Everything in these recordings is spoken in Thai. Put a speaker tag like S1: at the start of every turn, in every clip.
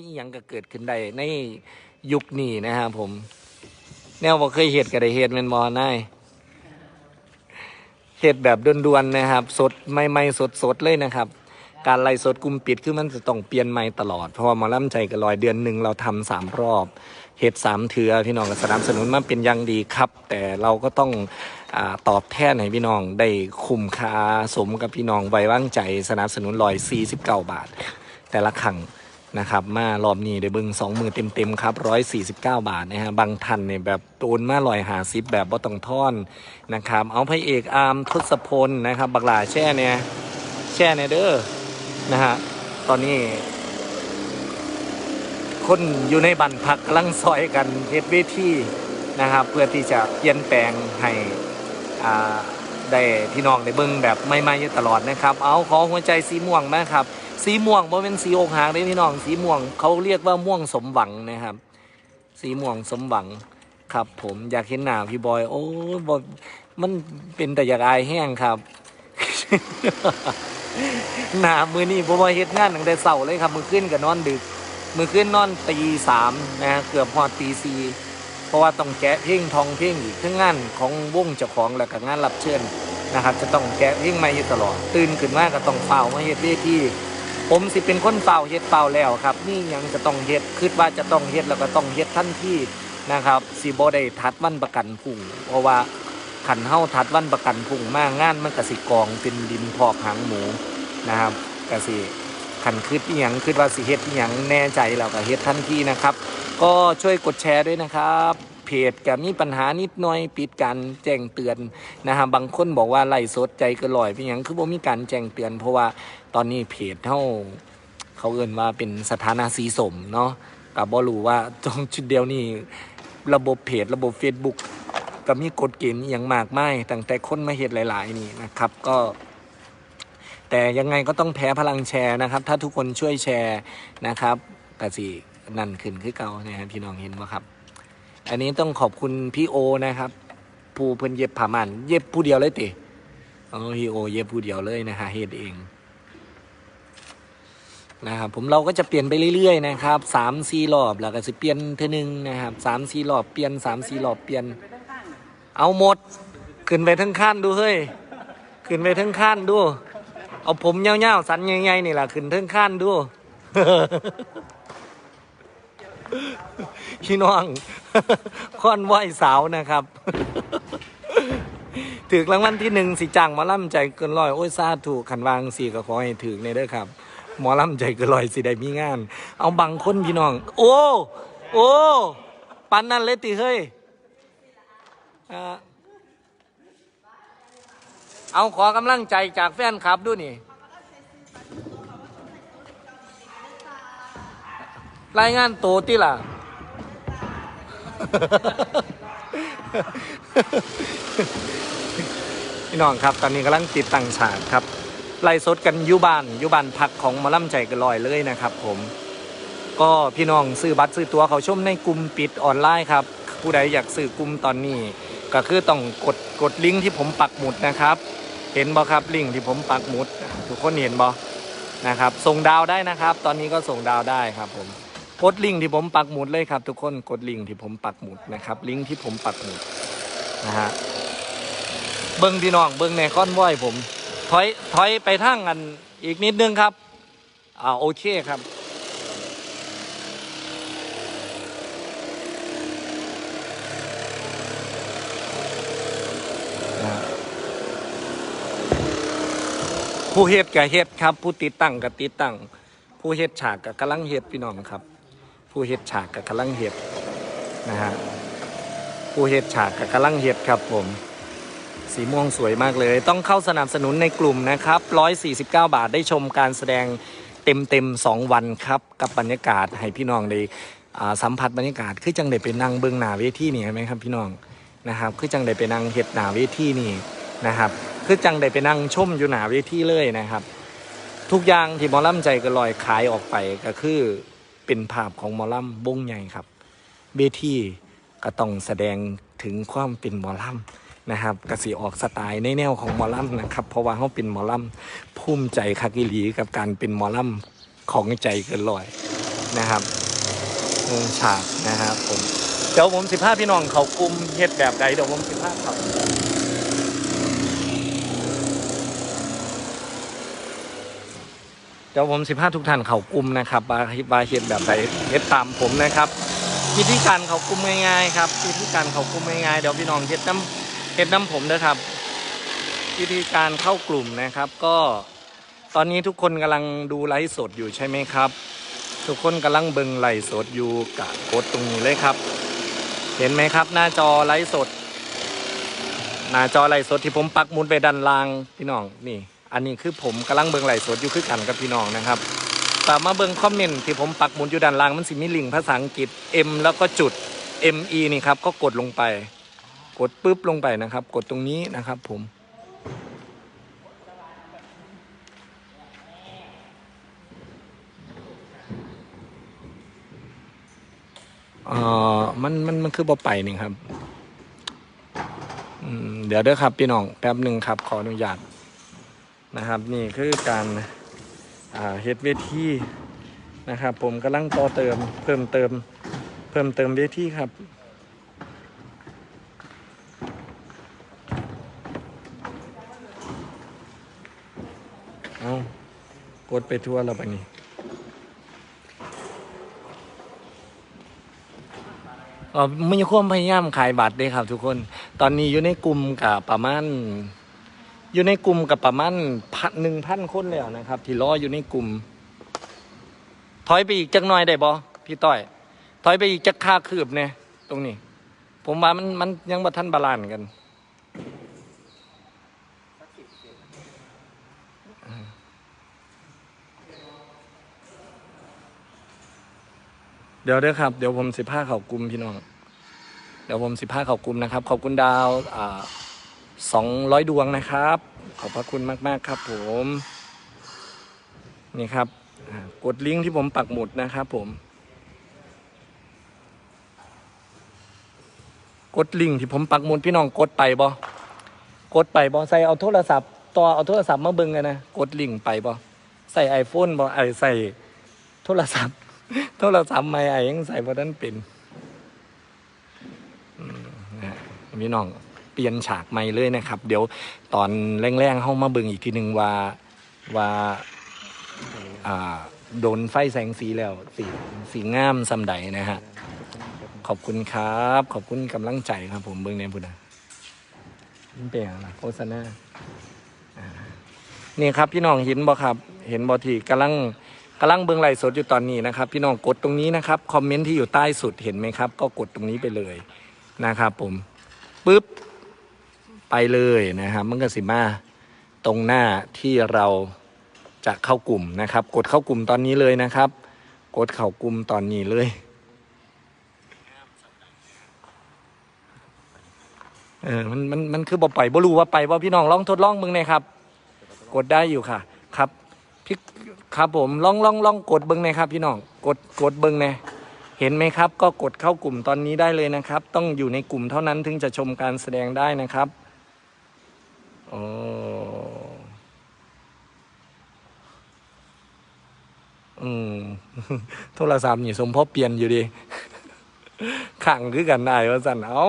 S1: ยอหยังก็เกิดขึ้นได้ในยุคนี้นะครับผม แนวบ่เคยเฮ็ดก็ได้เฮ็ดแม่นบ่นายเฮ็ดแบบด่วนๆนะครับ สดใหม่ๆสดๆเลยนะครับ การไล่สดกลุ่มปิดคือมันจะต้องเปลี่ยนใหม่ตลอด เพราะว่ามอล่ำใจกับลอยเดือนหนึ่งเราทำสามรอบเฮ็ดสามเถือพี่น้องก็สนับสนุนมาเป็นอยังดีครับ แต่เราก็ต้องอตอบแทนให้พี่น้องได้คุ้มค่าสมกับพี่น้องไว้วางใจสนับสนุนลอย49บาท แต่ละครั้ง นะครับมารอบนี้ได้เบิ้งสองมือเต็มๆครับ149บาทนะฮะบางท่านเนี่ยแบบโอนมาลอยหาซิบแบบบ่ต้องท่อนนะครับเอาพระเอกอาร์มทศพลนะครับบักหลาแช่เนี่ยแช่เนี่ยเด้อนะฮะตอนนี้คนอยู่ในบันพักกำลังซอยกันเฮ็ดเวทีนะครับ เพื่อที่จะเปลี่ยนแปลงให้อ่าได้พี่น้องได้เบิ่งแบบไม่ไม่อยู่ตลอดนะครับ เอาขอหัวใจสีม่วงนะครับ สีม่วงบ่เป็นสีอกหักเลยพี่น้อง สีม่วงเขาเรียกว่าม่วงสมหวังนะครับ สีม่วงสมหวังครับ ผมอยากเห็นหน้าพี่บอย โอ้ยบมันเป็นแต่อยากอายแห้งครับ หน้ามือนี่ผมว่าเฮ็ดงานตั้งแต่เช้าเลยครับ มือขึ้นกับนอนดึก มือขึ้นนอนตีสามนะฮะเกือบพอดตีสี่เพราะว่าต้องแกะเพลงทองเพลงอีกทั้งงานของวงเจ้าของแล้วก็งานรับเชิญนะครับ จะต้องแกะเพลงม่อยู่ตลอด ตื่นขึ้นมาก็ต้องเฝ้ามาเฮ็ดเวที ผมสิเป็นคนเฝ้าเฮ็ดเฝ้าแล้วครับนี่ยังจะต้องเฮ็ดคิดว่าจะต้องเฮ็ดแล้วก็ต้องเฮ็ดทันทีนะครับสิบ่ได้ทัดวันประกันพุ่งเพราะว่าขันเฮาทัดวันประกันพุ่งมากงานมันก็สิกองเป็นดินพอกหางหมูนะครับก็สิขันคืดอีหยังคืดว่าสิเฮ็ดอีหยังแน่ใจแล้วก็เฮ็ดทันทีนะครับ ก็ช่วยกดแชร์ด้วยนะครับ เพจก็มีปัญหานิดหน่อยปิดการแจ้งเตือนนะฮะบางคนบอกว่าไล่สดใจเก็ลอยเป็นหยังคือบ่มีการแจ้งเตือน เพราะว่าตอนนี้เพจเฮาเขาเอิ้นว่าเป็นสถานะสีสมเนาะก็บ่รู้ว่าตรงจุดเดียวนี้ระบบเพจระบบ Facebook ก็มีกฎเกณฑ์อย่างมากมายตั้งแต่คนมาเฮ็ดหลาย ๆ นี่นะครับก็แต่ยังไงก็ต้องแพ้พลังแชร์นะครับ ถ้าทุกคนช่วยแชร์นะครับกสินั่นขึ้นคือเก่านะฮะพี่น้องเห็นไหมครับ อันนี้ต้องขอบคุณพี่โอนะครับ ผู้เพิ่นเย็บผ้ามันเย็บผู้เดียวเลยติอ๋อพี่โอ เย็บผู้เดียวเลยนะฮะเฮ็ดเองนะครับผมเราก็จะเปลี่ยนไปเรื่อยๆนะครับสามสี่รอบแล้วก็จะเปลี่ยนเท่อนึงนะครับสามสี่รอบเปลี่ยนสามสี่รอบเปลี่ยน เอาหมด ขึ้นไปทั้งขั้นดูเฮ้ยขึ้นไปทั้งขั้นดู เอาผมเงาๆสันใหญ่ๆนี่แหละขึ้นเทิงขั้นดู พี่น้องค่อนไหวสาวนะครับ ถือรางวัลที่หนึ่งสิจังหมอลำใจเกินร้อยโอ้ยซาถูกขันวางสี่ก็ขอให้ถือในเด้อครับ หมอลำใจเกินร้อยสิได้มีงาน เอาบางคนพี่น้อง โอ้โอ้ปันนั่นเลยติเฮ้ยเอาขอกำลังใจจากแฟนคลับด้วยนี่ รายงานโตติล่ะ พี่น้องครับ ตอนนี้กำลังติดตั้งฉากครับ ไล่สดกันยุบานยุบานพักของมอลำใจกันลอยเลยนะครับ ผม ก็พี่น้องซื้อบัตรซื้อตัวเขาชมในกลุ่มปิดออนไลน์ครับ ผู้ใดอยากซื้อกลุ่มตอนนี้ ก็คือต้องกดกดลิงก์ที่ผมปักหมุดนะครับ เห็นบอครับลิงก์ที่ผมปักหมุด ทุกคนเห็นบอนะครับ ส่งดาวได้นะครับ ตอนนี้ก็ส่งดาวได้ครับผม กดลิงก์ที่ผมปักหมุดเลยครับ ทุกคนกดลิงก์ที่ผมปักหมุดนะครับ ลิงก์ที่ผมปักหมุดนะฮะเบิ้งพี่น้องเบิ้งในค้อนว้อยผมถอยถอยไปทางกันอีกนิดนึงครับอ่าโอเคครับผู้เฮ็ดกับเฮ็ดครับ ผู้ติดตั้งกับติดตั้ง ผู้เฮ็ดฉากกับกำลังเฮ็ดพี่น้องครับ ผู้เฮ็ดฉากกับกำลังเฮ็ดนะฮะผู้เฮ็ดฉากกับกำลังเฮ็ดครับผม สีม่วงสวยมากเลย ต้องเข้าสนับสนุนในกลุ่มนะครับ 149 บาทได้ชมการแสดงเต็มเต็มๆสองวันครับ กับบรรยากาศให้พี่น้องได้สัมผัสบรรยากาศคือจังได้ไปนั่งเบื้องหน้าเวทีนี่เห็นไหมครับพี่น้องนะครับ คือจังได้ไปนั่งเฮ็ดหน้าเวทีนี่นะครับคือจังได้ไปนั่งชมอยู่หน้าเวทีเลยนะครับทุกอย่างที่หมอลล่ำใจก็ลอยขายออกไปก็คือ เป็นภาพของหมอลำวงใหญ่ครับเวทีก็ต้องแสดงถึงความเป็นหมอลำนะครับกสีออกสไตล์ในแนวของหมอลำนะครับ เพราะว่าเขาเป็นหมอลำภูมิใจคักอีหลีกับการเป็นหมอลำของใจเกินลอยนะครับฉากนะครับผมเดี๋ยวผมสิพาพี่น้องเขากลุ่มเฮ็ดแบบใดเดี๋ยวผมสิพาเขา เดี๋ยวผมสิพาทุกท่านเขากลุ่มนะครับบาบาเฮ็ดแบบใดเฮ็ดตามผมนะครับวิธีการเขากลุ่มง่ายๆครับวิธีการเขากลุ่มง่ายๆเดี๋ยวพี่น้องเฮ็ดน้ำเฮ็ดน้ำผมเด้อครับ วิธีการเข้ากลุ่มนะครับ ก็ตอนนี้ทุกคนกำลังดูไลฟ์สดอยู่ใช่ไหมครับ ทุกคนกำลังเบิ่งไลฟ์สดอยู่กะกดตรงนี้เลยครับ เห็นไหมครับ หน้าจอไลฟ์สด หน้าจอไลฟ์สดที่ผมปักมุดไปด้านล่างพี่น้องนี่ อันนี้คือผมกำลังเบิ่งไลสดอยู่คือกันกับพี่น้องนะครับแต่มาเบิ่งคอมเมนต์ที่ผมปักหมุดอยู่ด้านล่างมันสิมีลิงก์ภาษาอังกฤษ M แล้วก็จุด ME นี่ครับก็กดลงไป กดปุ๊บลงไปนะครับ กดตรงนี้นะครับผมเอ่อมันมันมันคือบ่ไปนี่ครับเดี๋ยวเด้อครับพี่น้องแป๊บหนึ่งครับ ขออนุญาต นะครับนี่คือการเฮ็ดเวทีนะครับ ผมกำลังต่อเติมเพิ่มเติมเพิ่มเติมเวทีครับเอากดไปทั่วแล้วปะนี่เอ่อมีความพยายามขายบัตรเด้ครับทุกคน ตอนนี้อยู่ในกลุ่มกับประมาณ อยู่ในกลุ่มกับประมาณพันหนึ่งพันคนแล้วนะครับ ที่รออยู่ในกลุ่ม ถอยไปอีกจักหน่อยได้บ่พี่ต้อย ถอยไปอีกจักค่าคืบเนี่ยตรงนี้ ผมว่ามันมันยังบ่ทันบาลานกันเดี๋ยวเด้อครับ เดี๋ยวผมสิผ้าเขากลุ่มพี่น้อง เดี๋ยวผมสิผ้าเขากลุ่มนะครับ ขอบคุณดาวอ่า สองร้อยดวงนะครับ ขอบพระคุณมากๆครับผม นี่ครับ กดลิงก์ที่ผมปักหมุดนะครับผม กดลิงก์ที่ผมปักหมุดพี่น้องกดไปบ่กดไปบ่ใส่เอาโทรศัพท์ต่อเอาโทรศัพท์มาเบิ่งกันนะ กดลิงก์ไปบ่ใส่ iPhone บ่ไอใส่โทรศัพท์ โทรศัพท์ใหม่ไอยังใส่บ่ทันเป็นนะฮะพี่น้อง ปลี่ยนฉากใหม่เลยนะครับ เดี๋ยวตอนแรงๆเข้ามาเบิ่งอีกทีหนึ่งว่าว่าอ่าโดนไฟแสงสีแล้วสีสีงามสำใดนะฮะขอบคุณครับ ขอบคุณกำลังใจครับผมเบิ่งในบุญนะมันเป็นอะไรโฆษณาอ่านี่ครับพี่น้องเห็นบ่ครับ เห็นบ่ที่กำลังกำลังเบิ่งไลฟ์สดอยู่ตอนนี้นะครับ พี่น้องกดตรงนี้นะครับ คอมเมนต์ที่อยู่ใต้สุดเห็นไหมครับ ก็กดตรงนี้ไปเลยนะครับผมปุ๊บ ไปเลยนะครับมันก็สิมาตรงหน้าที่เราจะเข้ากลุ่มนะครับ กดเข้ากลุ่มตอนนี้เลยนะครับ กดเข้ากลุ่มตอนนี้เลยเออมันมันมันคือบ่ไปบ่รู้ว่าไปว่าพี่น้องลองทดลองมึงหน่อยครับ กดได้อยู่ค่ะ ครับพี่ครับผมลองลองลองกดเบิ้งหนะครับ พี่น้องกดกดเบิ้งหนะเห็นไหมครับ ก็กดเข้ากลุ่มตอนนี้ได้เลยนะครับ ต้องอยู่ในกลุ่มเท่านั้นถึงจะชมการแสดงได้นะครับ โอ้อืมโทรศัพท์นี่สมพอเปลี่ยนอยู่ดีขังคือกันได้ว่าสันเอา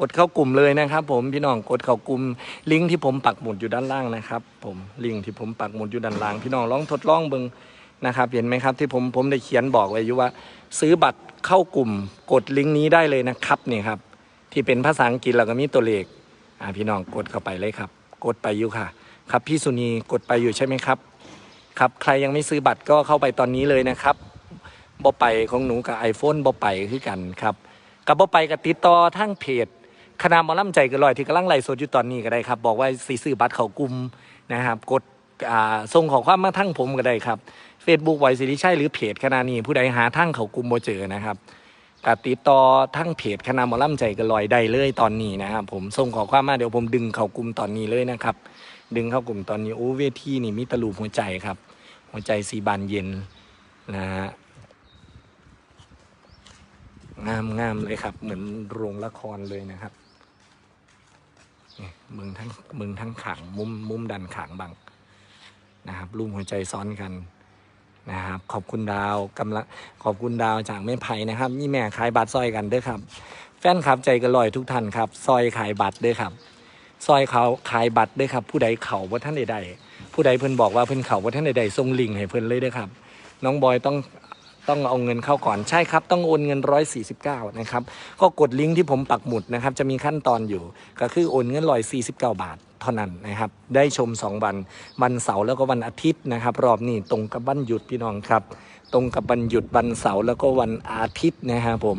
S1: กดเข้ากลุ่มเลยนะครับ ผมพี่น้องกดเข้ากลุ่มลิงก์ที่ผมปักหมุดอยู่ด้านล่างนะครับ ผมลิงก์ที่ผมปักหมุดอยู่ด้านล่าง พี่น้องลองทดลองเบิง นะครับ เห็นไหมครับที่ผมผมได้เขียนบอกไว้อยู่ว่า ซื้อบัตรเข้ากลุ่มกดลิงก์นี้ได้เลยนะครับนี่ครับ ที่เป็นภาษาอังกฤษแล้วก็มีตัวเลขอ่าพี่น้องกดเข้าไปเลยครับ กดไปอยู่ค่ะ ครับพี่สุนีกดไปอยู่ใช่ไหมครับ ครับใครยังไม่ซื้อบัตรก็เข้าไปตอนนี้เลยนะครับบอไปของหนูกับ iPhone บอไปคือกันครับกับบอไปกับติดต่อทั้งเพจคณะมอลำใจเกันลอยที่กำลังไล่สดอยู่ตอนนี้ก็ได้ครับ บอกว่าสีซื้อบัตรเขากลุ่มนะครับ กด อ่าส่งขอความมาทั้งผมก็ได้ครับ Facebook ไวสิริชัยหรือเพจคณะนี้ผู้ใดหาทั้งเขากลุ่มบ่เจอนะครับกติดต่อทั้งเพจคณะมอลำใจกันลอยได้เลยตอนนี้นะครับผมส่งขอความมาเดี๋ยวผมดึงเขากลุ่มตอนนี้เลยนะครับ ดึงเข้ากลุ่มตอนนี้โอ้เวทีนี่มีตะลูหัวใจครับ หัวใจสีบานเย็นนะฮะงามงามเลยครับ เหมือนโรงละครเลยนะครับเมืองทั้งเมืองทั้งขางมุมมุมดันขางบัง นะครับรูปหัวใจซ้อนกันนะครับ ขอบคุณดาวกำลังขอบคุณดาวจากแม่ไผ่นะครับนี่แม่ขายบัตรซอยกันเด้อครับ แฟนครับใจกระลอยทุกท่านครับ ซอยขายบัตรเด้อครับ ซอยเขาขายบัตรเด้อครับ ผู้ใดเขาว่าท่านใดๆผู้ใดเพิ่นบอกว่าเพิ่นเขาว่าท่านใดๆส่งลิงให้เพิ่นเลยเด้อครับ น้องบอยต้องต้องเอาเงินเข้าก่อนใช่ครับ ต้องโอนเงิน 149 นะครับ ก็กดลิงก์ที่ผมปักหมุดนะครับ จะมีขั้นตอนอยู่ ก็คือโอนเงิน149 บาท เท่านั้นนะครับ ได้ชม 2 วัน วันเสาร์แล้วก็วันอาทิตย์นะครับ รอบนี้ตรงกับวันหยุดพี่น้องครับ ตรงกับวันหยุดวันเสาร์แล้วก็วันอาทิตย์นะครับผม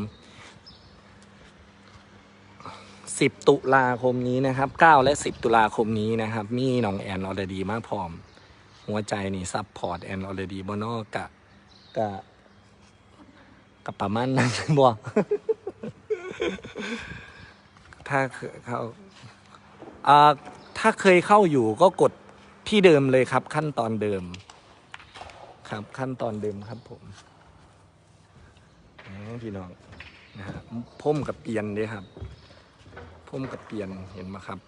S1: 10 ตุลาคมนี้นะครับ 9 และ 10 ตุลาคมนี้นะครับ มีน้องแอนออรดีมากพร้อม หัวใจนี่ซับพอร์ตแอนออรดีบอนอกะกะกับประมาณนั้นบ่ถ้าเขาอ่า ถ้าเคยเข้าอยู่ก็กดที่เดิมเลยครับ ขั้นตอนเดิม ครับขั้นตอนเดิมครับผมพี่น้องนะฮะพ่มกับเปียนเลยครับพ่มกับเปียนเห็นไหมครับ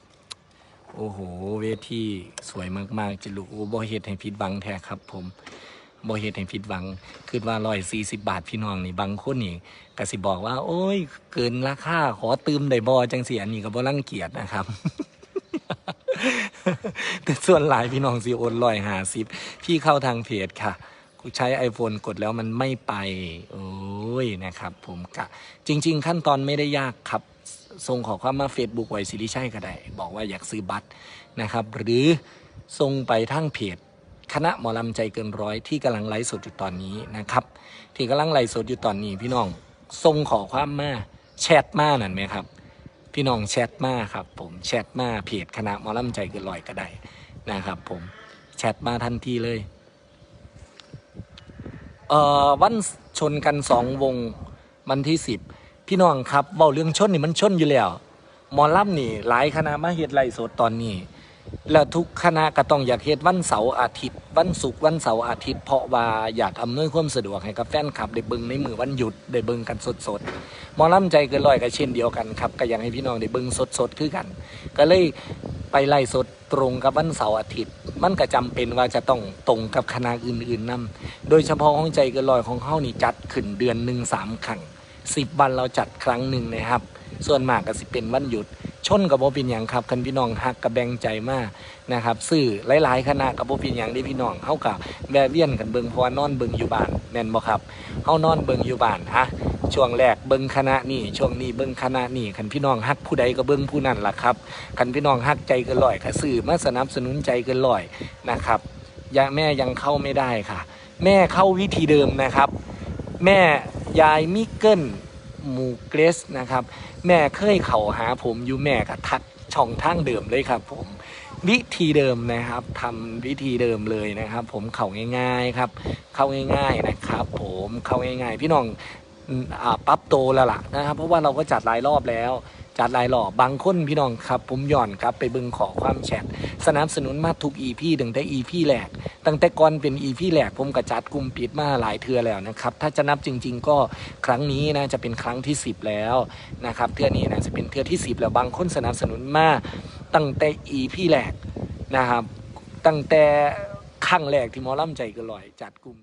S1: โอ้โห เวทีสวยมากๆจิลุโอ้บ่เฮ็ดให้ผิดหวังแท้ครับ ผมบ่เฮ็ดให้ผิดหวังคือว่าร้อยสี่สิบบาทพี่น้องนี่บางคนนี่ก็สิบอกว่า โอ้ย เกินราคาขอตืมได้บ่จังเสีอันนี้ก็บ่รังเกียจนะครับ แต่ส่วนหลายพี่น้องสิโอนร้อยหาสิบพี่เข้าทางเพจค่ะกูใช้ iPhone กดแล้วมันไม่ไป โอ้ยนะครับ ผมกะ จริง ๆ ขั้นตอนไม่ได้ยากครับส่งขอความมา Facebook ไว้สิริชัยก็ได้ บอกว่าอยากซื้อบัตรนะครับ หรือส่งไปทั้งเพจคณะหมอลำใจเกินร้อยที่กำลังไลฟ์สดอยู่ตอนนี้นะครับ ที่กำลังไลฟ์สดอยู่ตอนนี้พี่น้องส่งขอความมาแชทมานั่นไหมครับ พี่น้องแชทมาครับผมแชทมาเพจคณะมอลำใจเกินลอยก็ได้นะครับผมแชทมาทันทีเลยเอ่อวันชนกันสองวงวันที่สิบพี่น้องครับเบาเรื่องชนนี่มันชนอยู่แล้วมอลำนี่หลายคณะมาเฮ็ดไล่สดตอนนี้ แล้วทุกคณะก็ต้องอยากเฮ็ดวันเสาร์อาทิตย์ วันศุกร์วันเสาร์อาทิตย์เพราะว่าอยากอำนวยความสะดวกให้กับแฟนคลับได้เบิ่งในมือวันหยุดได้เบิ่งกันสดๆหมอลำใจเกินร้อยก็เช่นเดียวกันครับก็อยากให้พี่น้องได้เบิ่งสดๆคือกัน ก็เลยไปไล่สดตรงกับวันเสาร์อาทิตย์ มันก็จำเป็นว่าจะต้องตรงกับคณะอื่นๆนํโดยเฉพาะของใจเกินร้อยของเฮานี่จัดขึ้นเดือนหนึ่งสามครั้งสิบวันเราจัดครั้งหนึ่งนะครับ ส่วนมากก็สิเป็นวันหยุด ชนกับโบเป็นอย่างครับคันพี่น้องฮักกับแบ่งใจมากนะครับซื้อหลายๆคณะกับโบเป็นอย่างที่พี่น้องเฮากับแวะเวียนกันเบิงเพราะว่านอนเบิงอยู่บ้านแม่นบ่ครับเฮานอนเบิงอยู่บ้านฮะช่วงแรกเบิงคณะนี่ช่วงนี้เบิงคณะนี่คันพี่น้องฮักผู้ใดก็เบิงผู้นั้นล่ะครับคันพี่น้องฮักใจเกินร้อยก็ซื้อมาสนับสนุนใจเกินร้อยนะครับยาแม่ยังเข้าไม่ได้ค่ะ แม่เข้าวิธีเดิมนะครับ แม่ยายมิเกิลหมูเกรสนะครับ แม่เคยเข่าหาผมอยู่แม่ก็ทักช่องทางเดิมเลยครับ ผมวิธีเดิมนะครับทำวิธีเดิมเลยนะครับ ผมเข่าง่าย ๆครับ เข้าง่าย ๆนะครับ ผมเข้าง่าย ๆ พี่น้องอปรับโตแล้วล่ะนะครับ เพราะว่าเราก็จัดหลายรอบแล้ว จัดหลายรอบางคนพี่น้องครับ ผมย่อนครับไปบึงขอความแชทสนับสนุนมาทุกอีพีตั้งแต่อีพี่แรกตั้งแต่ก่อนเป็นอีพี่แรกผมก็จัดกลุ่มปิดมาหลายเทือแล้วนะครับ ถ้าจะนับจริง ๆ ก็ครั้งนี้นะจะเป็นครั้งที่ 10 แล้วนะครับเทือนี้นะจะเป็นเทือที่ 10 แล้วบางคนสนับสนุนมาตั้งแต่อีพี่แรกนะครับ ตั้งแต่ครั้งแรกที่หมอล่ำใจก็ลอยจัดกลุ่ม